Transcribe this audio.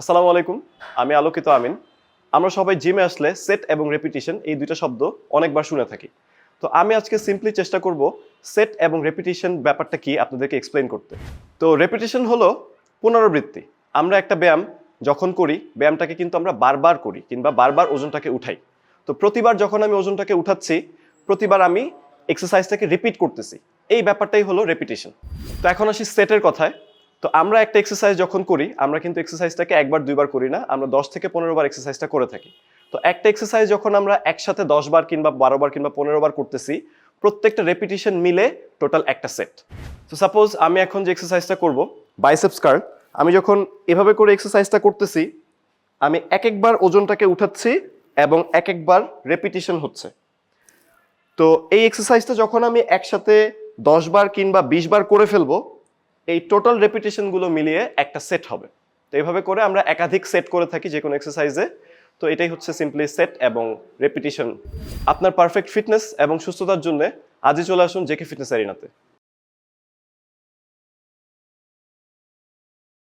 আসসালামু আলাইকুম, আমি আলোকিত আমিন। আমরা সবাই জিমে আসলে সেট এবং রেপিটিশন এই দুইটা শব্দ অনেকবার শুনে থাকি। তো আমি আজকে সিম্পলি চেষ্টা করব সেট এবং রেপিটিশন ব্যাপারটা কি আপনাদেরকে এক্সপ্লেন করতে। তো রেপিটিশন হলো পুনরাবৃত্তি। আমরা একটা ব্যায়াম যখন করি, ব্যায়ামটাকে কিন্তু আমরা বারবার করি কিংবা বারবার ওজনটাকে উঠাই। তো প্রতিবার যখন আমি ওজনটাকে উঠাচ্ছি, প্রতিবার আমি এক্সারসাইজটাকে রিপিট করতেছি। এই ব্যাপারটাই হলো রেপিটেশন তো এখন আসি সেটের কথায়। তো আমরা একটা এক্সারসাইজ যখন করি, আমরা কিন্তু এক্সারসাইজটাকে একবার, দুইবার করি না, আমরা দশ থেকে পনেরো বার এক্সারসাইজটা করে থাকি। তো একটা এক্সারসাইজ যখন আমরা একসাথে দশ বার কিংবা বারো বার কিংবা পনেরো বার করতেছি, প্রত্যেকটা রেপিটিশন মিলে টোটাল একটা সেট তো সাপোজ আমি এখন যে এক্সারসাইজটা করব বাইসেপস কার্ল আমি যখন এভাবে করে এক্সারসাইজটা করতেছি, আমি এক একবার ওজনটাকে উঠাচ্ছি এবং এক একবার রেপিটিশন হচ্ছে। তো এই এক্সারসাইজটা যখন আমি একসাথে দশ বার কিংবা বিশ বার করে ফেলব এই টোটাল রেপিটেশনগুলো মিলিয়ে একটা সেট হবে। তো এইভাবে করে আমরা একাধিক সেট করে থাকি যে কোনো এক্সারসাইজে তো এটাই হচ্ছে সিম্পলি সেট এবং রেপিটেশন আপনার পারফেক্ট ফিটনেস এবং সুস্থতার জন্য আজই চলে আসুন জেকে ফিটনেস অ্যারিনাতে